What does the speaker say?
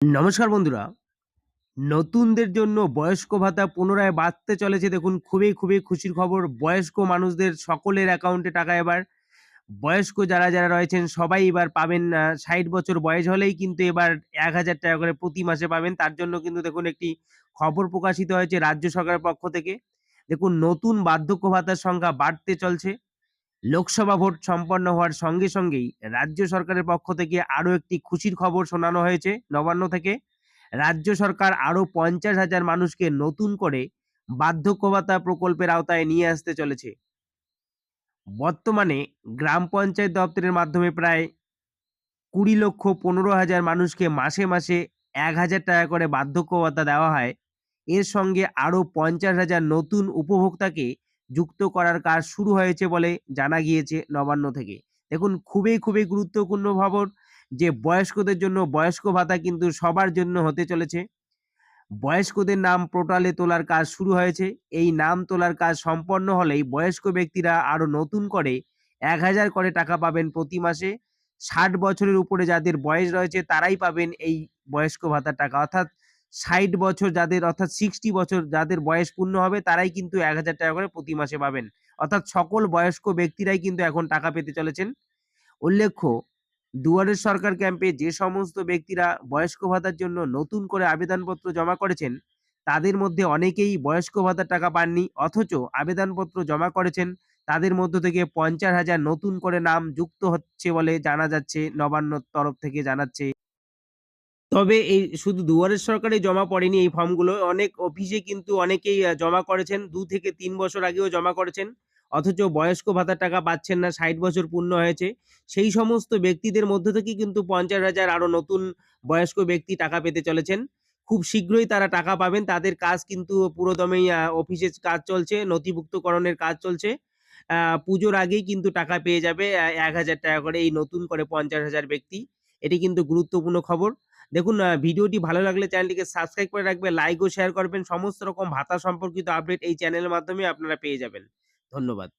নমস্কার বন্ধুরা। নতুনদের জন্য বয়স্ক ভাতা পুনরায় বাড়তে চলেছে দেখুন খুবই, খুবই খুশির খবর। বয়স্ক মানুষদের সকলের অ্যাকাউন্টে টাকা এবার বয়স্ক যারা, যারা রয়েছেন সবাই এবার পাবেন ৬০ বছর বয়স হলেই কিন্তু এবার ৳১,০০০ করে প্রতি মাসে পাবেন। তার জন্য কিন্তু দেখুন একটি খবর প্রকাশিত হয়েছে রাজ্য সরকারের পক্ষ থেকে। দেখুন নতুন বার্ধক্য ভাতার সংখ্যা বাড়তে চলছে। লোকসভা ভোট সম্পন্ন হওয়ার সঙ্গে, সঙ্গেই রাজ্য সরকারের পক্ষ থেকে আরও একটি খুশির খবর শোনানো হয়েছে নবান্ন থেকে। রাজ্য সরকার আরও পঞ্চাশ হাজার মানুষকে নতুন করে বার্ধক্য ভাতা প্রকল্পের আওতায় নিয়ে আসতে চলেছে। বর্তমানে গ্রাম পঞ্চায়েত দপ্তরের মাধ্যমে প্রায় ২০,১৫,০০০ মানুষকে মাসে, মাসে ৳১,০০০ করে বার্ধক্য ভাতা দেওয়া হয়। এর সঙ্গে আরও পঞ্চাশ হাজার নতুন উপভোক্তাকে যুক্ত করার কাজ শুরু হয়েছে বলে জানা গিয়েছে নবান্ন থেকে। দেখুন খুবই, খুবই গুরুত্বপূর্ণ খবর যে বয়স্কদের জন্য বয়স্ক ভাতা কিন্তু সবার জন্য হতে চলেছে। বয়স্কদের নাম পোর্টালে তোলার কাজ শুরু হয়েছে। এই নাম তোলার কাজ সম্পন্ন হলেই বয়স্ক ব্যক্তিরা আরও নতুন করে এক হাজার করে টাকা পাবেন প্রতি মাসে। ৬০ বছরের উপরে যাদের বয়স রয়েছে তারাই পাবেন এই বয়স্ক ভাতার টাকা। অর্থাৎ ৬০ বছর যাদের অর্থাৎ 60 বছর যাদের বয়স পূর্ণ হবে তারাই কিন্তু ৳১,০০০ করে প্রতি মাসে পাবেন। অর্থাৎ সকল বয়স্ক ব্যক্তিরাই কিন্তু এখন টাকা পেতে চলেছেন। উল্লেখ্য দুয়ারের সরকার ক্যাম্পে যে সমস্ত ব্যক্তিরা বয়স্ক ভাতার জন্য নতুন করে আবেদনপত্র জমা করেছেন, তাদের মধ্যে অনেকেই বয়স্ক ভাতার টাকা পাননি। অথচ আবেদনপত্র জমা করেছেন তাদের মধ্য থেকে ৫০,০০০ নতুন করে নাম যুক্ত হচ্ছে বলে জানা যাচ্ছে নবান্নর তরফ থেকে জানাচ্ছে। তবে এই শুধু দুয়ারের সরকারে জমা পড়েনি এই ফর্মগুলো। অনেক অফিসে কিন্তু অনেকেই জমা করেছেন। দু থেকে তিন বছর আগেও জমা করেছেন। অথচ বয়স্ক ভাতার টাকা পাচ্ছেন না ৬০ বছর পূর্ণ হয়েছে। সেই সমস্ত ব্যক্তিদের মধ্য থেকেই কিন্তু ৫০,০০০ আরও নতুন বয়স্ক ব্যক্তি টাকা পেতে চলেছেন। খুব শীঘ্রই তারা টাকা পাবেন। তাদের কাজ কিন্তু পুরোদমেই আ অফিসে কাজ চলছে, নথিভুক্তকরণের কাজ চলছে। পুজোর আগেই কিন্তু টাকা পেয়ে যাবে এক হাজার টাকা করে এই নতুন করে ৫০,০০০ ব্যক্তি। এটি কিন্তু গুরুত্বপূর্ণ খবর। দেখুন ভিডিওটি ভালো লাগলে চ্যানেলটিকে সাবস্ক্রাইব করে রাখবেন, লাইক ও শেয়ার করবেন। সমস্ত রকম ভাতা সম্পর্কিত আপডেট এই চ্যানেলের মাধ্যমে আপনারা পেয়ে যাবেন। ধন্যবাদ।